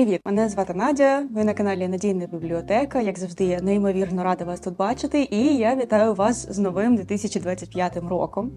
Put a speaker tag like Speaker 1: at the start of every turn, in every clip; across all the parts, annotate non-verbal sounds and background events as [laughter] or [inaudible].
Speaker 1: Привіт, мене звати Надя. Ви на каналі Надійна бібліотека. Як завжди, я неймовірно рада вас тут бачити. І я вітаю вас з новим 2025 роком.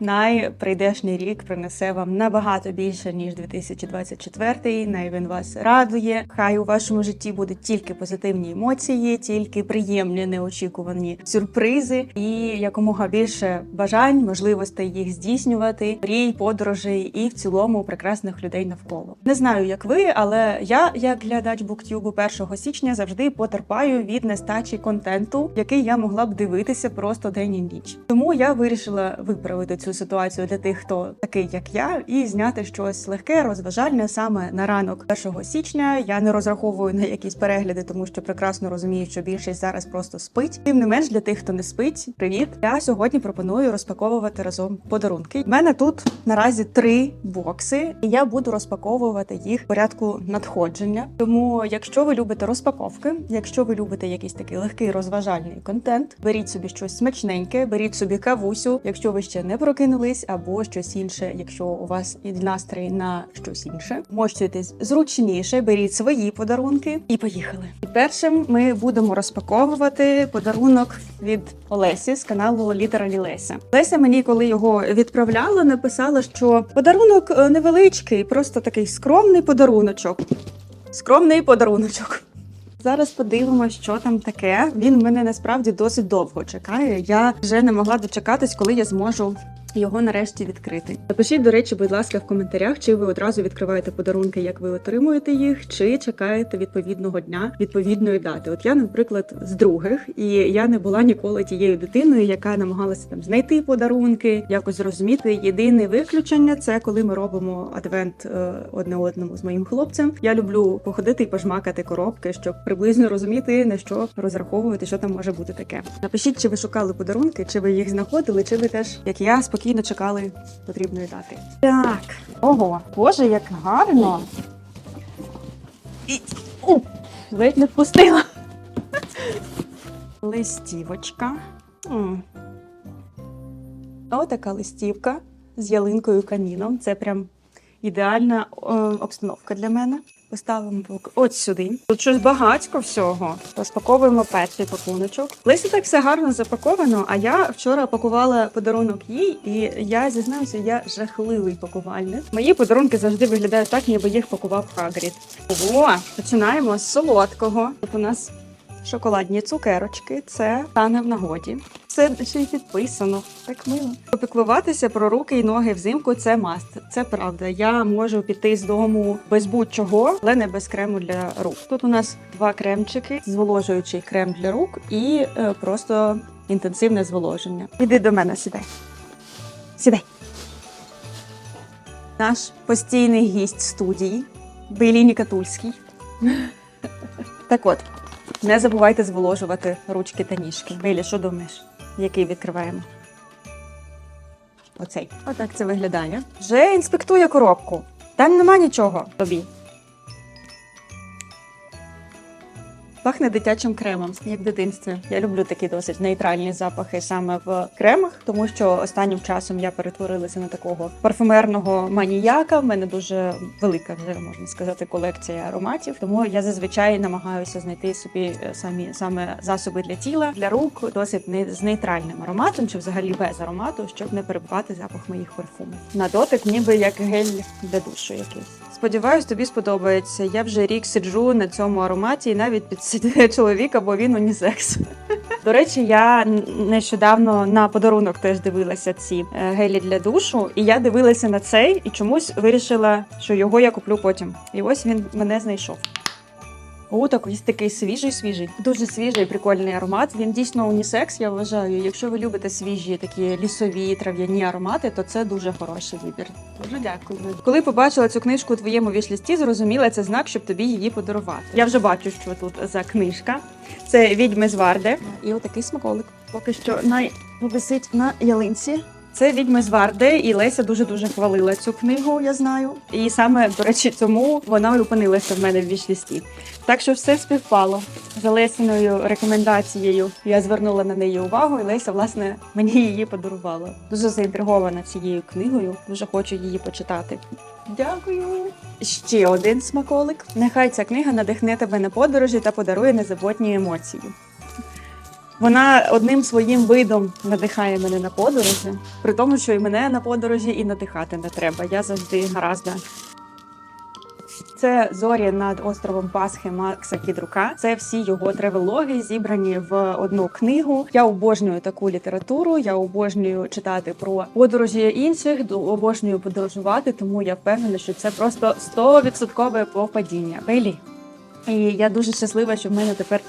Speaker 1: Найприйдешній рік принесе вам набагато більше ніж 2024. Най він вас радує. Хай у вашому житті будуть тільки позитивні емоції, тільки приємні неочікувані сюрпризи і якомога більше бажань, можливостей їх здійснювати, мрій, подорожей і в цілому прекрасних людей навколо. Не знаю, як ви, але я, як глядач буктюбу 1 січня, завжди потерпаю від нестачі контенту, який я могла б дивитися просто день і ніч. Тому я вирішила виправити цю ситуацію для тих, хто такий, як я, і зняти щось легке, розважальне саме на ранок 1 січня. Я не розраховую на якісь перегляди, тому що прекрасно розумію, що більшість зараз просто спить. Тим не менш, для тих, хто не спить, привіт. Я сьогодні пропоную розпаковувати разом подарунки. У мене тут наразі три бокси, і я буду розпаковувати їх в порядку надходження. Тому, якщо ви любите розпаковки, якщо ви любите якийсь такий легкий розважальний контент, беріть собі щось смачненьке, беріть собі кавусю, якщо ви ще не прокинулись, або щось інше, якщо у вас і настрій на щось інше. Мощуйтесь зручніше, беріть свої подарунки і поїхали. І першим ми будемо розпаковувати подарунок від Олесі з каналу Літералі Леся. Леся мені, коли його відправляла, написала, що подарунок е, невеличкий, просто такий скромний подаруночок. Скромний подаруночок. Зараз подивимося, що там таке. Він мене насправді досить довго чекає. Я вже не могла дочекатись, коли я зможу його нарешті відкрити. Напишіть, до речі, будь ласка, в коментарях, чи ви одразу відкриваєте подарунки, як ви отримуєте їх, чи чекаєте відповідного дня, відповідної дати. От я, наприклад, з других, і я не була ніколи тією дитиною, яка намагалася там знайти подарунки, якось зрозуміти. Єдине виключення це коли ми робимо адвент е, одне одному з моїм хлопцем. Я люблю походити і пожмакати коробки, щоб приблизно розуміти на що розраховувати, що там може бути таке. Напишіть, чи ви шукали подарунки, чи ви їх знаходили, чи ви теж, як я, спокійно чекали потрібної дати. Так, ого, боже, як гарно. І у, ледь не впустила. Листівочка. М. Отака листівка з ялинкою каміном. Це прям ідеальна е, обстановка для мене. Поставимо от сюди. Тут щось багатько всього. Розпаковуємо перший пакуночок. Лисі так все гарно запаковано. А я вчора пакувала подарунок їй, і я зізнаюся, я жахливий пакувальник. Мої подарунки завжди виглядають так, ніби їх пакував Хагрід. О, починаємо з солодкого. Тут у нас шоколадні цукерочки. Це стане в нагоді. Це ще й підписано. Так мило. Попіклуватися про руки і ноги взимку це маст. Це правда. Я можу піти з дому без будь-чого, але не без крему для рук. Тут у нас два кремчики, зволожуючий крем для рук і е, просто інтенсивне зволоження. Іди до мене, сідай. Сідай. Наш постійний гість студії Бейліні Катульський. Так от, не забувайте зволожувати ручки та ніжки. Бейлі, що думаєш? Який відкриваємо? Оцей. Отак це виглядає. Вже інспектує коробку. Там нема нічого тобі. Пахне дитячим кремом, як в дитинстві. Я люблю такі досить нейтральні запахи саме в кремах, тому що останнім часом я перетворилася на такого парфумерного маніяка. В мене дуже велика вже можна сказати колекція ароматів. Тому я зазвичай намагаюся знайти собі е, самі саме засоби для тіла, для рук, досить не з нейтральним ароматом, чи взагалі без аромату, щоб не перебивати запах моїх парфумів. На дотик, ніби як гель для душу якийсь. Сподіваюсь, тобі сподобається. Я вже рік сиджу на цьому ароматі і навіть підсидіє [laughs] чоловіка, бо він унісекс. До речі, я нещодавно на подарунок теж дивилася ці е, гелі для душу, і я дивилася на цей і чомусь вирішила, що його я куплю потім. І ось він мене знайшов. О, так ось такий свіжий, свіжий. Дуже свіжий, прикольний аромат. Він дійсно унісекс, я вважаю. Якщо ви любите свіжі такі лісові трав'яні аромати, то це дуже хороший вибір. Дуже дякую. Коли побачила цю книжку у твоєму вішлісті, зрозуміла це знак, щоб тобі її подарувати. Я вже бачу, що тут за книжка. Це відьми з Варди. І отакий смаколик. Поки що най висить на ялинці. Це відьми з Варди, і Леся дуже дуже хвалила цю книгу, я знаю. І саме, до речі, тому вона опинилася в мене в вішлісті. Так що все співпало за Лесіною рекомендацією. Я звернула на неї увагу, і Леся, власне, мені її подарувала. Дуже заінтригована цією книгою. Дуже хочу її почитати. Дякую. Ще один смаколик. Нехай ця книга надихне тебе на подорожі та подарує незабутні емоції. Вона одним своїм видом надихає мене на подорожі, при тому, що і мене на подорожі і надихати не треба. Я завжди гаразда. Це зорі над островом Пасхи Макса Кідрука. Це всі його тревелоги, зібрані в одну книгу. Я обожнюю таку літературу. Я обожнюю читати про подорожі інших, обожнюю подорожувати. Тому я впевнена, що це просто 100% попадіння. Белі. І я дуже щаслива, що в мене тепер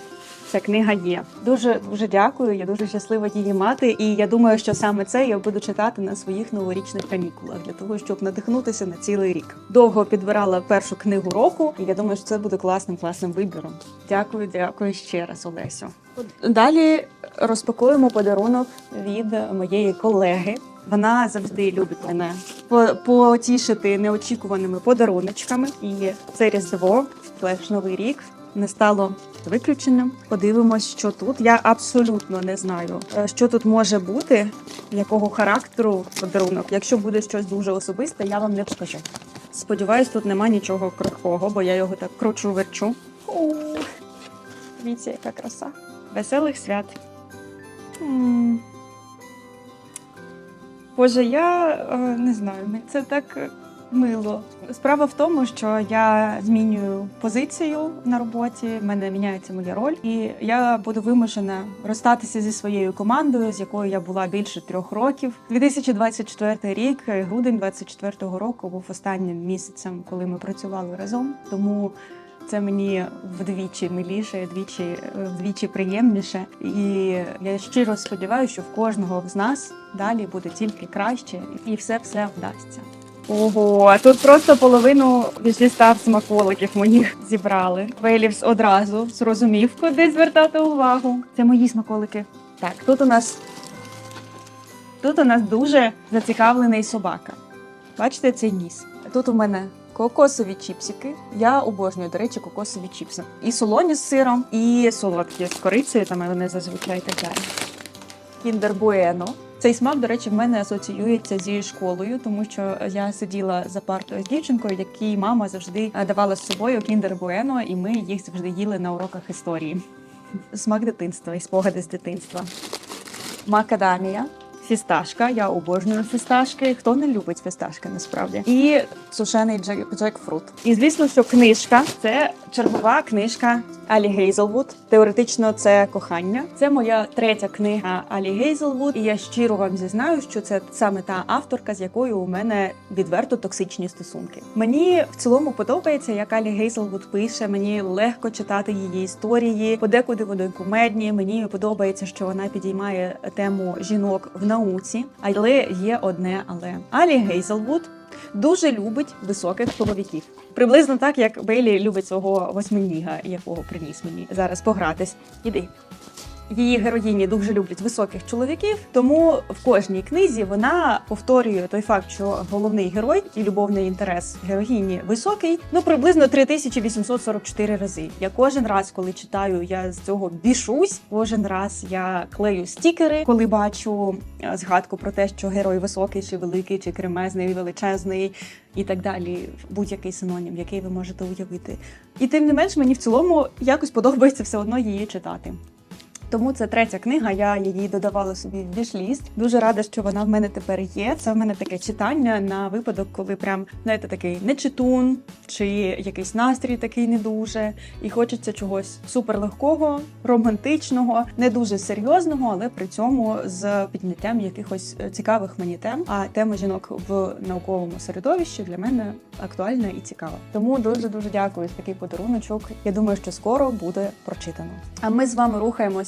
Speaker 1: ця книга є. Дуже дуже дякую. Я дуже щаслива її мати. І я думаю, що саме це я буду читати на своїх новорічних канікулах для того, щоб надихнутися на цілий рік. Довго підбирала першу книгу року, і я думаю, що це буде класним класним вибіром. Дякую, дякую ще раз, Олесю. Далі розпакуємо подарунок від моєї колеги. Вона завжди любить мене по- потішити неочікуваними подаруночками. І це різдво, флеш новий рік не стало виключенням. Подивимось, що тут. Я абсолютно не знаю, е, що тут може бути, якого характеру подарунок. Якщо буде щось дуже особисте, я вам не покажу. Сподіваюсь, тут нема нічого крихкого, бо я його так кручу верчу. Дивіться, яка краса. Веселих свят. Боже, я е, не знаю, це так е, мило. Справа в тому, що я змінюю позицію на роботі, в мене міняється моя роль, і я буду вимушена розстатися зі своєю командою, з якою я була більше трьох років. 2024 рік, грудень 2024 року, був останнім місяцем, коли ми працювали разом. Тому це мені вдвічі миліше, вдвічі, вдвічі приємніше. І я щиро сподіваюся, що в кожного з нас далі буде тільки краще, і все все вдасться. Ого, тут просто половину зістав смаколиків моїх зібрали. Велівс одразу зрозумів, куди звертати увагу. Це мої смаколики. Так, тут у нас тут у нас дуже зацікавлений собака. Бачите цей ніс? Тут у мене кокосові чіпсики. Я обожнюю, до речі, кокосові чіпси. І солоні з сиром, і солодкі з корицею, там вони зазвичай так далі. Кіндер Буено. Цей смак, до речі, в мене асоціюється зі школою, тому що я сиділа за партою з дівчинкою, якій мама завжди е, давала з собою Кіндер Буено, і ми їх завжди їли на уроках історії. Смак дитинства і спогади з дитинства. Макадамія. Фісташка, я обожнюю фісташки. Хто не любить фісташки насправді? І сушений джек- джекфрут. І звісно, що книжка це чергова книжка Алі Гейзелвуд. Теоретично це кохання. Це моя третя книга Алі Гейзелвуд. І я щиро вам зізнаю, що це саме та авторка, з якою у мене відверто токсичні стосунки. Мені в цілому подобається, як Алі Гейзелвуд пише. Мені легко читати її історії. Подекуди вони кумедні. Мені подобається, що вона підіймає тему жінок в науці. Але є одне але Алі Гейзелвуд дуже любить високих чоловіків. Приблизно так, як Бейлі любить свого восьминіга, якого приніс мені зараз погратись. Іди. Її героїні дуже люблять високих чоловіків, тому в кожній книзі вона повторює той факт, що головний герой і любовний інтерес героїні високий, ну приблизно 3844 рази. Я кожен раз, коли читаю, я з цього бішусь. Кожен раз я клею стікери, коли бачу е, згадку про те, що герой високий, чи великий, чи кремезний, величезний. І так далі, будь-який синонім, який ви можете уявити. І тим не менш, мені в цілому якось подобається все одно її читати. Тому це третя книга. Я її додавала собі в бішліст. Дуже рада, що вона в мене тепер є. Це в мене таке читання на випадок, коли прям знаєте, такий нечитун, чи якийсь настрій такий не дуже, і хочеться чогось суперлегкого, романтичного, не дуже серйозного, але при цьому з підняттям якихось е, цікавих мені тем. А тема жінок в науковому середовищі для мене актуальна і цікава. Тому дуже дуже дякую за такий подаруночок. Я думаю, що скоро буде прочитано. А ми з вами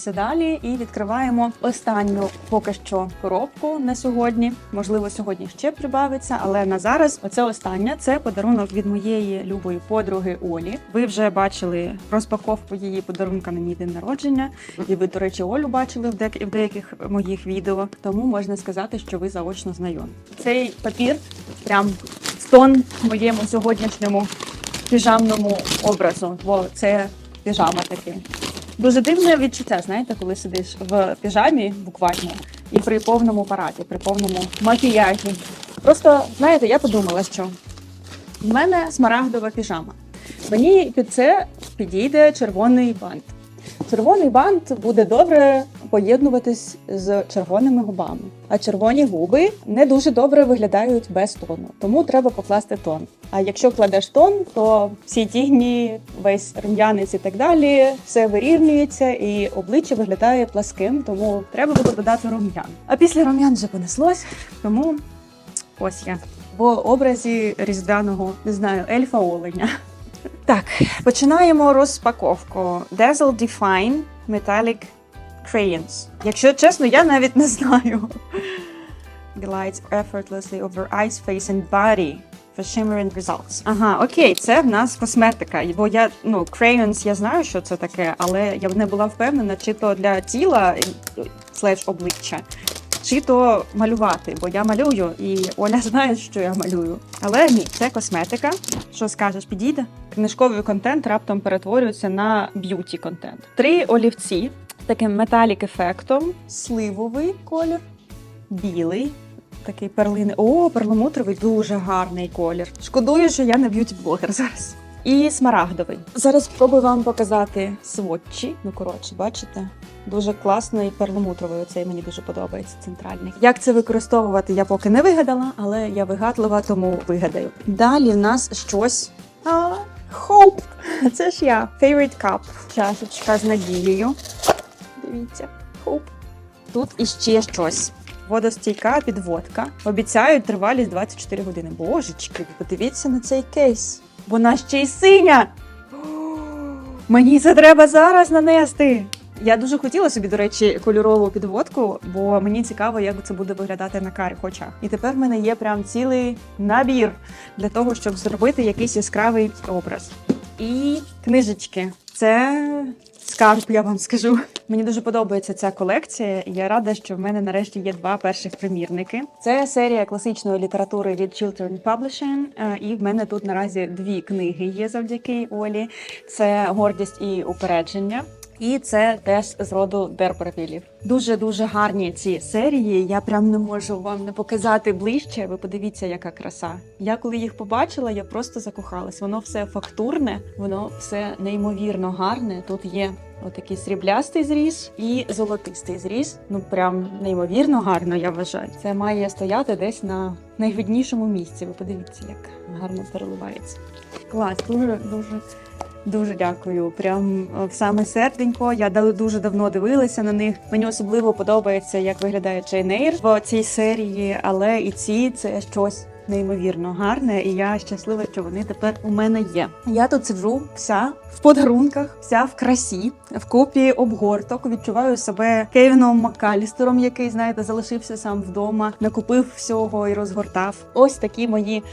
Speaker 1: рухаємося далі і відкриваємо останню поки що коробку на сьогодні. Можливо, сьогодні ще прибавиться, але на зараз оце остання це подарунок від моєї любої подруги Олі. Ви вже бачили розпаковку її подарунка на мій день народження. І ви, до речі, Олю бачили в, дек- в деяких моїх відео, тому можна сказати, що ви заочно знайомі. Цей папір прям в тон моєму сьогоднішньому піжамному образу, бо це піжама таки. Дуже дивне відчуття, знаєте, коли сидиш в піжамі буквально і при повному параді, при повному макіяжі. Просто знаєте, я подумала, що в мене смарагдова піжама. Мені під це підійде червоний бант. Червоний бант буде добре поєднуватись з червоними губами. А червоні губи не дуже добре виглядають без тону, тому треба покласти тон. А якщо кладеш тон, то всі тігні, весь рум'янець і так далі, все вирівнюється і обличчя виглядає пласким, тому треба буде додати рум'ян. А після рум'ян вже понеслось, тому ось я в образі різдвяного, не знаю, ельфа оленя. Так, починаємо розпаковку. Dazzle Define Metallic Crayons. Якщо чесно, я навіть не знаю. Glides effortlessly over eyes, face and body for shimmering results. Ага, окей, це в нас косметика. Бо я, ну, crayons, я знаю, що це таке, але я не була впевнена, чи то для тіла слеш обличчя, чи то малювати, бо я малюю, і Оля знає, що я малюю. Але ні, це косметика. Що скажеш, підійде? Книжковий контент раптом перетворюється на б'юті контент. Три олівці таким металік ефектом, сливовий колір, білий. Такий перлини. О, перламутровий дуже гарний колір. Шкодую, що я не б'юті-блогер зараз. І смарагдовий. Зараз спробую вам показати сводчі. Ну, коротше, бачите? Дуже класний перламутровий. Оцей мені дуже подобається центральний. Як це використовувати, я поки не вигадала, але я вигадлива, тому вигадаю. Далі в нас щось. А, Hope. Це ж я. Favorite cup. Чашечка з надією. Дивіться, Hope. Тут іще щось. Водостійка підводка. Обіцяють тривалість 24 години. Божечки, подивіться на цей кейс. Вона ще й синя. [gasps] Мені це треба зараз нанести. Я дуже хотіла собі, до речі, кольорову підводку, бо мені цікаво, як це буде виглядати на карих очах. І тепер в мене є прям цілий набір для того, щоб зробити якийсь яскравий образ. І книжечки. Це скарб, я вам скажу. Мені дуже подобається ця колекція. і Я рада, що в мене нарешті є два перших примірники. Це серія класичної літератури від Children Publishing, е, і в мене тут наразі дві книги є завдяки Олі. Це гордість і упередження. І це теж з роду Дербервілів. Дуже дуже гарні ці серії. Я прям не можу вам не показати ближче. Ви подивіться, яка краса. Я коли їх побачила, я просто закохалась. Воно все фактурне, воно все неймовірно гарне. Тут є отакий сріблястий зріз і золотистий зріз. Ну прям неймовірно гарно, я вважаю. Це має стояти десь на найвиднішому місці. Ви подивіться, як гарно переливається. Клас, дуже дуже. Дуже дякую. Прям е, в саме серденько. Я дали- дуже давно дивилася на них. Мені особливо подобається, як виглядає Джейн в цій серії, але і ці це щось неймовірно гарне, і я щаслива, що вони тепер у мене є. Я тут сиджу вся в подарунках, вся в красі, в купі обгорток. Відчуваю себе Кевіном Маккалістером, який знаєте, залишився сам вдома, накупив всього і розгортав. Ось такі мої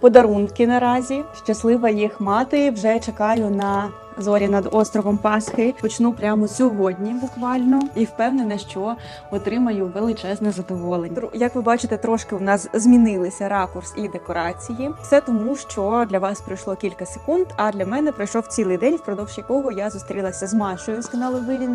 Speaker 1: подарунки наразі. Щаслива їх мати. Вже чекаю на зорі над островом Пасхи. Почну прямо сьогодні, буквально, і впевнена, що отримаю величезне задоволення. Як ви бачите, трошки в нас змінилися ракурс і декорації. Все тому, що для вас пройшло кілька секунд, а для мене пройшов цілий день, впродовж якого я зустрілася з Машою з каналу Вилі.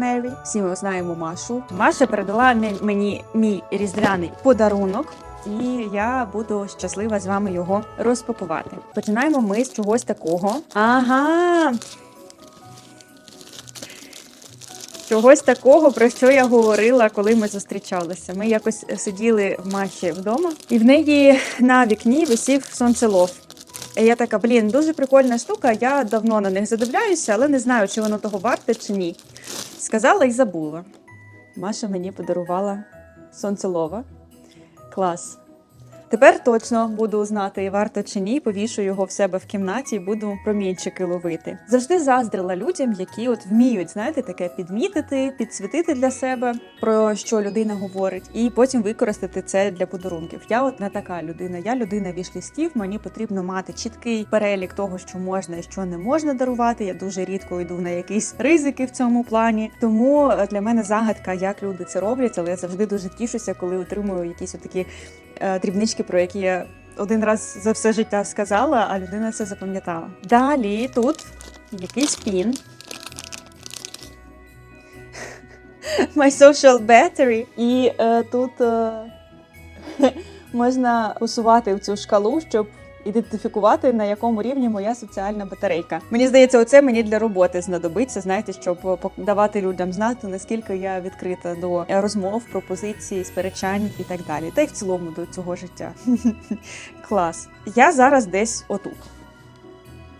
Speaker 1: Всі ми знаємо Машу. Маша передала мені мій різдвяний подарунок. І я буду щаслива з вами його розпакувати. Починаємо ми з чогось такого. Ага. Чогось такого, про що я говорила, коли ми зустрічалися. Ми якось сиділи в Маші вдома, і в неї на вікні висів сонцелов. І я така, блін, дуже прикольна штука. Я давно на них задивляюся, але не знаю, чи воно того варте чи ні. Сказала і забула. Маша мені подарувала сонцелова. Клас. Тепер точно буду знати, варто чи ні, повішу його в себе в кімнаті і буду промінчики ловити. Завжди заздрила людям, які от вміють, знаєте, таке підмітити, підсвітити для себе, про що людина говорить, і потім використати це для подарунків. Я от не така людина. Я людина вішлістів. Мені потрібно мати чіткий перелік того, що можна і що не можна дарувати. Я дуже рідко йду на якісь ризики в цьому плані. Тому е, для мене загадка, як люди це роблять, але я завжди дуже тішуся, коли отримую якісь такі дрібнички, про які я один раз за все життя сказала, а людина це запам'ятала. Далі тут якийсь пін. [laughs] My social battery. І е, тут е, [laughs] можна посувати в цю шкалу, щоб ідентифікувати, на якому рівні моя соціальна батарейка. Мені здається, оце мені для роботи знадобиться, знаєте, щоб давати людям знати, наскільки я відкрита до розмов, пропозицій, сперечань і так далі. Та й в цілому до цього життя. [laughs] Клас. Я зараз десь отут.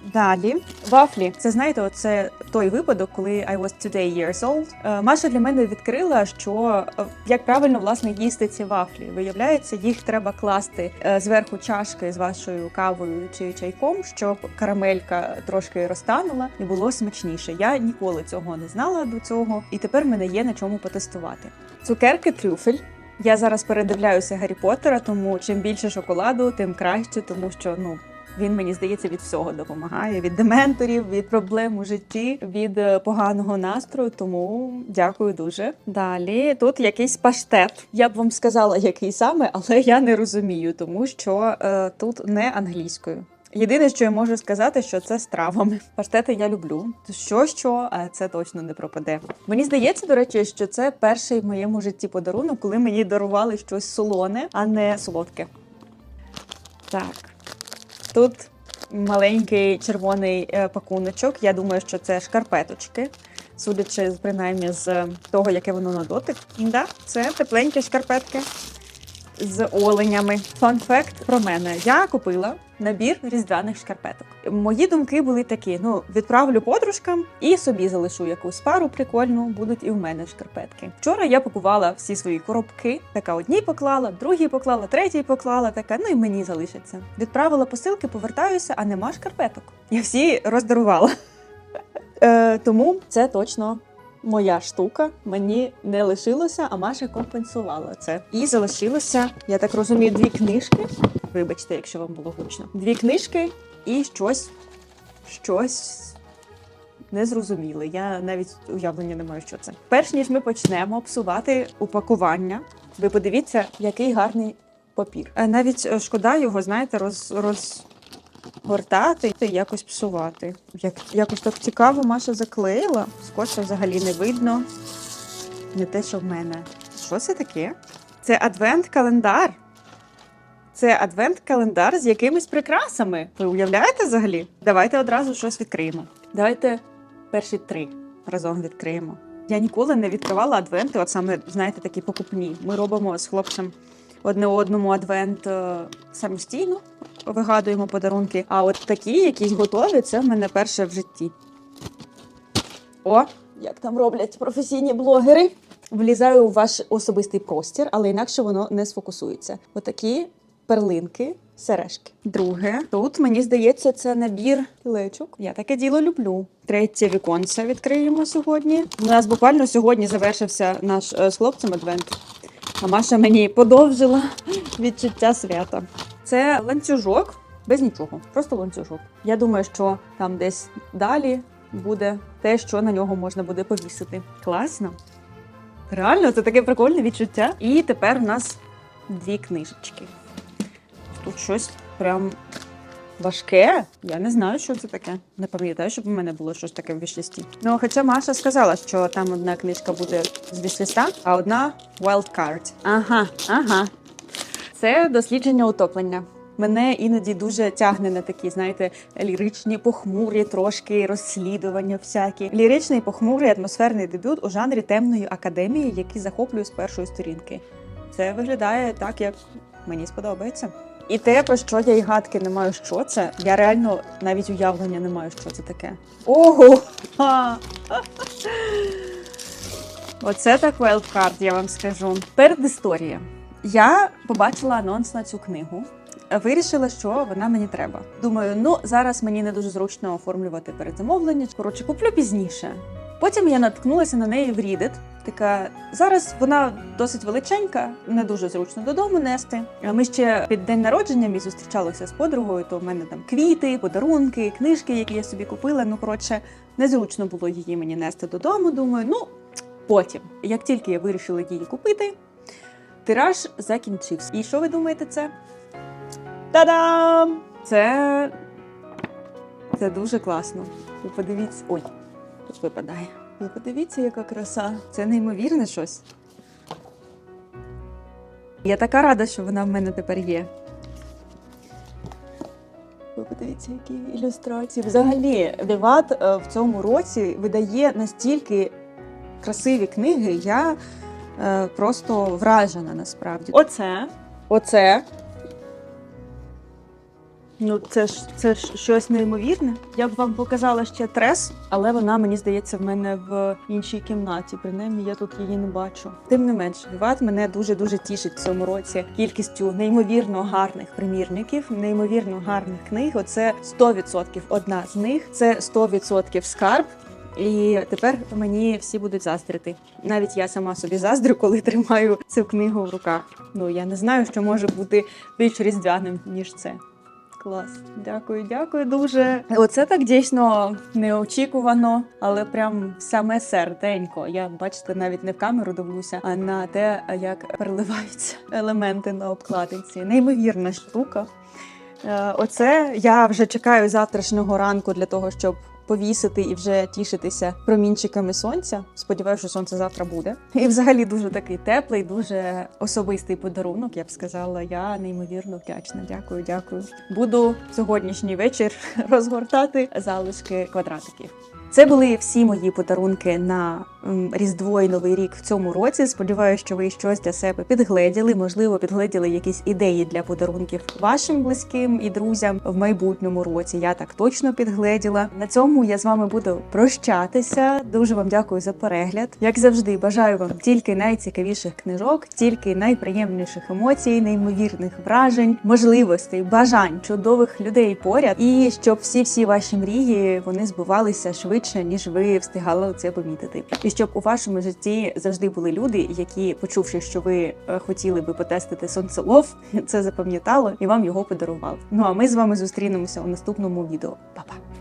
Speaker 1: Далі вафлі. Це знаєте, оце той випадок, коли I was today years old. Е, Маша для мене відкрила, що е, як правильно власне їсти ці вафлі. Виявляється, їх треба класти е, зверху чашки з вашою кавою чи чайком, щоб карамелька трошки розтанула і було смачніше. Я ніколи цього не знала до цього, і тепер мене є на чому потестувати. Цукерки трюфель. Я зараз передивляюся Гаррі Поттера, тому чим більше шоколаду, тим краще, тому що ну він мені здається від всього допомагає: від дементорів, від проблем у житті, від е, поганого настрою. Тому дякую дуже. Далі тут якийсь паштет. Я б вам сказала, який саме, але я не розумію, тому що е, тут не англійською. Єдине, що я можу сказати, що це з травами. Паштети я люблю. Що що, а це точно не пропаде. Мені здається, до речі, що це перший в моєму житті подарунок, коли мені дарували щось солоне, а не солодке. Так. Тут маленький червоний е, пакуночок. Я думаю, що це шкарпеточки. Судячи принаймні з того, яке воно на дотик. Да, це тепленькі шкарпетки з оленями. Фан факт про мене. Я купила набір різдвяних шкарпеток. Мої думки були такі: ну відправлю подружкам і собі залишу якусь пару прикольну, будуть і в мене шкарпетки. Вчора я пакувала всі свої коробки. Така одній поклала, другій поклала, третій поклала. Така, ну і мені залишиться. Відправила посилки, повертаюся, а нема шкарпеток. Я всі роздарувала. [laughs] Е, тому це точно моя штука. Мені не лишилося, а Маша компенсувала це. І залишилося, я так розумію, дві книжки. Вибачте, якщо вам було гучно. Дві книжки і щось, щось незрозуміле. Я навіть уявлення не маю, що це. Перш ніж ми почнемо псувати упакування, ви подивіться, який гарний папір. Е, Навіть е, шкода його, знаєте, роз, роз... Гортати і якось псувати. Як, якось так цікаво Маша заклеїла. Скотча взагалі не видно. Не те, що в мене. Що це таке? Це адвент-календар. Це адвент-календар з якимись прикрасами. Ви уявляєте взагалі? Давайте одразу щось відкриємо. Давайте перші три разом відкриємо. Я ніколи не відкривала адвенти, от саме, знаєте, такі покупні. Ми робимо з хлопцем одне одному адвент е, самостійно, вигадуємо подарунки. А от такі, якісь готові, це в мене перше в житті. О, як там роблять професійні блогери. Влізаю у ваш особистий простір, але інакше воно не сфокусується. Отакі перлинки, сережки. Друге, тут мені здається, це набір кілечок. Я таке діло люблю. Третє віконце відкриємо сьогодні. У нас буквально сьогодні завершився наш е, з хлопцем адвент. А Маша мені подовжила відчуття свята. Це ланцюжок без нічого, просто ланцюжок. Я думаю, що там десь далі буде те, що на нього можна буде повісити. Класно. Реально, це таке прикольне відчуття. І тепер у нас дві книжечки. Тут щось прям важке. Я не знаю, що це таке. Не пам'ятаю, щоб у мене було щось таке в вішлісті. Ну, хоча Маша сказала, що там одна книжка буде з вішліста, а одна wild card. Ага, ага. Це дослідження утоплення. Мене іноді дуже тягне на такі, знаєте, ліричні, похмурі, трошки розслідування всякі. Ліричний, похмурий атмосферний дебют у жанрі темної академії, який захоплює з першої сторінки. Це виглядає так, як мені сподобається. І те, про що я й гадки не маю, що це. Я реально навіть уявлення не маю, що це таке. Ого! Оце так wildcard, я вам скажу. Передісторія. Я побачила анонс на цю книгу. Вирішила, що вона мені треба. Думаю, ну зараз мені не дуже зручно оформлювати передзамовлення. Коротше, куплю пізніше. Потім я наткнулася на неї в Reddit. Така зараз вона досить величенька, не дуже зручно додому нести. Ми ще під день народження мій зустрічалися з подругою. То в мене там квіти, подарунки, книжки, які я собі купила. Ну коротше, незручно було її мені нести додому. Думаю, ну потім, як тільки я вирішила її купити, тираж закінчився. І що ви думаєте, це? Та-дам! Це. Це дуже класно. Подивіться. Ой, тут випадає. Ви подивіться, яка краса. Це неймовірне щось. Я така рада, що вона в мене тепер є. Ви Подивіться, які ілюстрації. Взагалі, Віват е, в цьому році видає настільки красиві книги. Я е, просто вражена насправді. Оце, оце. Ну, це ж це ж щось неймовірне. Я б вам показала ще трес, але вона мені здається в мене в іншій кімнаті. Принаймні я тут її не бачу. Тим не менш, Віват мене дуже дуже тішить в цьому році кількістю неймовірно гарних примірників, неймовірно гарних книг. Оце 100% одна з них. Це 100% скарб. І тепер мені всі будуть заздрити. Навіть я сама собі заздрю, коли тримаю цю книгу в руках. Ну я не знаю, що може бути більш різдвяним ніж це. Клас, дякую, дякую дуже. Оце так дійсно неочікувано, але прям саме серденько. Я бачите, навіть не в камеру дивлюся, а на те, як переливаються [laughs] елементи на обкладинці. Неймовірна штука. Е, Оце я вже чекаю завтрашнього ранку для того, щоб повісити і вже тішитися промінчиками сонця. Сподіваюся, що сонце завтра буде. І взагалі дуже такий теплий, дуже особистий подарунок. Я б сказала, я неймовірно вдячна. Дякую, дякую. Буду сьогоднішній вечір [laughs] розгортати залишки квадратиків. Це були всі мої подарунки на Різдво і Новий рік в цьому році. Сподіваюся, що ви щось для себе підгледіли. Можливо, підгледіли якісь ідеї для подарунків вашим близьким і друзям в майбутньому році. Я так точно підгледіла. На цьому я з вами буду прощатися. Дуже вам дякую за перегляд. Як завжди, бажаю вам тільки найцікавіших книжок, тільки найприємніших емоцій, неймовірних вражень, можливостей, бажань, чудових людей поряд, і щоб всі всі ваші мрії вони збувалися швидше, ніж ви встигали це помітити. І щоб у вашому житті завжди були люди, які, почувши, що ви е, хотіли би потестити сонцелов, [laughs] це запам'ятало і вам його подарували. Ну а ми з вами зустрінемося у наступному відео. Па-па!